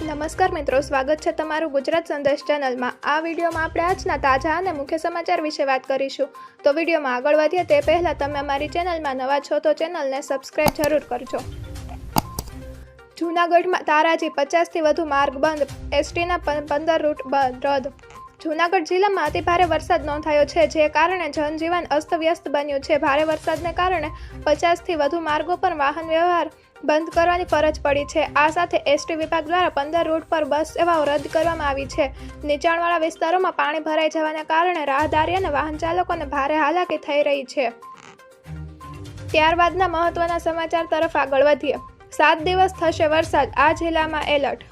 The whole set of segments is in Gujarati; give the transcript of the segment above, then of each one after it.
નમસ્કાર મિત્રો, સ્વાગત છે તમારું ગુજરાત સંદેશ ચેનલમાં. આ વિડીયોમાં આપણે આજના તાજા અને મુખ્ય સમાચાર વિશે વાત કરીશું. તો વિડીયોમાં આગળ વધીએ તે પહેલાં તમે અમારી ચેનલમાં નવા છો તો ચેનલને સબસ્ક્રાઇબ જરૂર કરજો. જૂનાગઢમાં તારાજી પચાસથી વધુ માર્ગ બંધ, એસટીના પંદર રૂટ રદ. જૂનાગઢ જિલ્લામાં અતિભારે વરસાદ નોંધાયો છે, જે કારણે જનજીવન અસ્તવ્યસ્ત બન્યું છે. ભારે વરસાદને કારણે પચાસથી વધુ માર્ગો પર વાહન વ્યવહાર બંધ કરવાની ફરજ પડી છે. આ સાથે એસટી વિભાગ દ્વારા પંદર રૂટ પર બસ સેવાઓ રદ કરવામાં આવી છે. નીચાણવાળા વિસ્તારોમાં પાણી ભરાઈ જવાના કારણે રાહદારી અને વાહન ચાલકોને ભારે હાલાકી થઈ રહી છે. ત્યારબાદના મહત્વના સમાચાર તરફ આગળ વધીએ. સાત દિવસ થશે વરસાદ. આ જિલ્લામાં એલર્ટ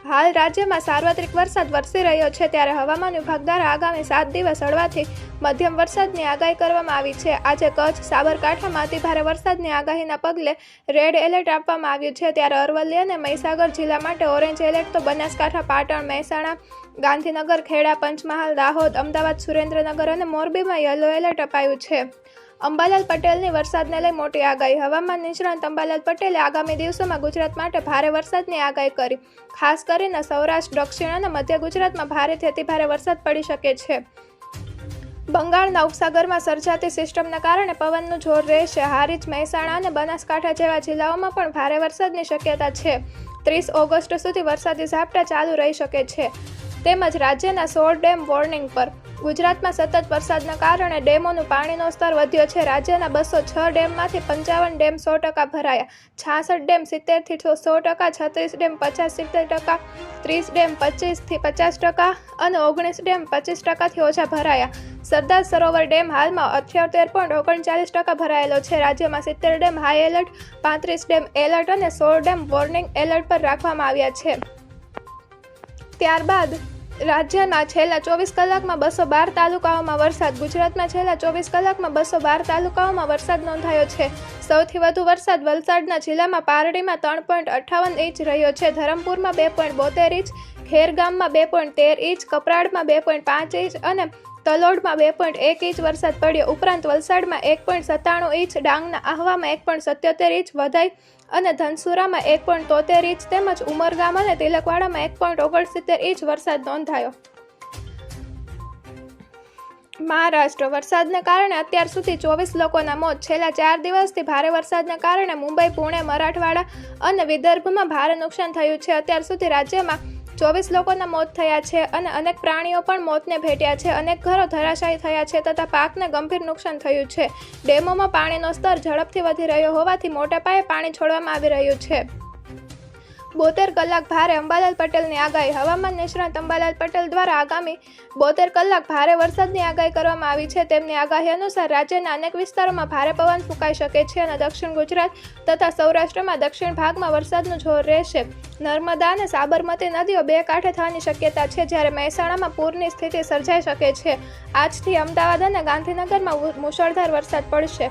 હાલ રાજ્યમાં સાર્વત્રિક વરસાદ વરસી રહ્યો છે ત્યારે હવામાન વિભાગ દ્વારા આગામી સાત દિવસ હળવાથી મધ્યમ વરસાદની આગાહી કરવામાં આવી છે. આજે કચ્છ સાબરકાંઠામાં અતિભારે વરસાદની આગાહીના પગલે રેડ એલર્ટ આપવામાં આવ્યું છે. ત્યારે અરવલ્લી અને મહીસાગર જિલ્લા માટે ઓરેન્જ એલર્ટ તો બનાસકાંઠા, પાટણ, મહેસાણા, ગાંધીનગર, ખેડા, પંચમહાલ, દાહોદ, અમદાવાદ, સુરેન્દ્રનગર અને મોરબીમાં યલો એલર્ટ અપાયું છે. અંબાલાલ પટેલની વરસાદને લઈ મોટી આગાહી. હવામાન નિષ્ણાંત અંબાલાલ પટેલે આગામી દિવસોમાં ગુજરાત માટે ભારે વરસાદની આગાહી કરી. ખાસ કરીને સૌરાષ્ટ્ર, દક્ષિણ અને મધ્ય ગુજરાતમાં ભારેથી અતિભારે વરસાદ પડી શકે છે. બંગાળના ઉપસાગરમાં સર્જાતી સિસ્ટમના કારણે પવનનું જોર રહેશે. હારીજ, મહેસાણા અને બનાસકાંઠા જેવા જિલ્લાઓમાં પણ ભારે વરસાદની શક્યતા છે. ત્રીસ ઓગસ્ટ સુધી વરસાદી ઝાપટા ચાલુ રહી શકે છે. તેમજ રાજ્યના સોળ ડેમ વોર્નિંગ પર ગુજરાતમાં સતત વરસાદના કારણે ડેમોનું પાણીનો સ્તર વધ્યો છે. રાજ્યના બસો છ ડેમમાંથી પંચાવન ડેમ સો ટકા ભરાયા. છાસઠ ડેમ સિત્તેરથી સો ટકા, છત્રીસ ડેમ પચાસ સિત્તેર ટકા, ત્રીસ ડેમ પચીસથી પચાસ ટકા અને ઓગણીસ ડેમ પચીસ ટકાથી ઓછા ભરાયા. સરદાર સરોવર ડેમ હાલમાં અઠ્યોતેર પોઈન્ટ ઓગણચાલીસ ટકા ભરાયેલો છે. રાજ્યમાં સિત્તેર ડેમ હાઈ એલર્ટ, પાંત્રીસ ડેમ એલર્ટ અને સોળ ડેમ વોર્નિંગ એલર્ટ પર રાખવામાં આવ્યા છે. ત્યારબાદ રાજ્યના છેલ્લા ચોવીસ કલાકમાં બસો બાર તાલુકાઓમાં વરસાદ ગુજરાતમાં છેલ્લા ચોવીસ કલાકમાં બસો બાર તાલુકાઓમાં વરસાદ નોંધાયો છે. સૌથી વધુ વરસાદ વલસાડના જિલ્લામાં પારડીમાં ત્રણ પોઈન્ટ અઠ્ઠાવન ઇંચ રહ્યો છે. ધરમપુરમાં બે પોઈન્ટ બોતેર ઇંચ ખેરગામમાં બે પોઈન્ટ તેર ઇંચ, કપરાડમાં બે પોઈન્ટ પાંચ ઇંચ અને તલોડમાં બે પોઈન્ટ એક ઇંચ વરસાદ પડ્યો. ઉપરાંત વલસાડમાં એક પોઈન્ટ સત્તાણું ઇંચ, ડાંગના આહવામાં એક પોઈન્ટ સત્યોતેર ઇંચ વધાઈ અને ધનસુરામાં એક પોઈન્ટ તોતેર ઇંચ તેમજ ઉમરગામ અને તિલકવાડામાં એક પોઈન્ટ ઓગણસિત્તેર ઇંચ વરસાદ નોંધાયો. મહારાષ્ટ્ર. વરસાદને કારણે અત્યાર સુધી ચોવીસ લોકોના મોત. છેલ્લા ચાર દિવસથી ભારે વરસાદને કારણે મુંબઈ, પુણે, મરાઠવાડા અને વિદર્ભમાં ભારે નુકસાન થયું છે. અત્યાર સુધી રાજ્યમાં ચોવીસ લોકોના મોત થયા છે અને અનેક પ્રાણીઓ પણ મોતને ભેટ્યા છે. અનેક ઘરો ધરાશાયી થયા છે તથા પાકને ગંભીર નુકસાન થયું છે. ડેમોમાં પાણીનો સ્તર ઝડપથી વધી રહ્યો હોવાથી મોટા પાયે પાણી છોડવામાં આવી રહ્યું છે. બોતેર કલાક ભારે અંબાલાલ પટેલની આગાહી. હવામાન નિષ્ણાત અંબાલાલ પટેલ દ્વારા આગામી બોતેર કલાક ભારે વરસાદની આગાહી કરવામાં આવી છે. તેમની આગાહી અનુસાર રાજ્યના અનેક વિસ્તારોમાં ભારે પવન ફૂંકાઈ શકે છે અને દક્ષિણ ગુજરાત તથા સૌરાષ્ટ્રમાં દક્ષિણ ભાગમાં વરસાદનું જોર રહેશે. નર્મદા અને સાબરમતી નદીઓ બે કાંઠે થવાની શક્યતા છે, જ્યારે મહેસાણામાં પૂરની સ્થિતિ સર્જાઈ શકે છે. આજથી અમદાવાદ અને ગાંધીનગરમાં મુશળધાર વરસાદ પડશે.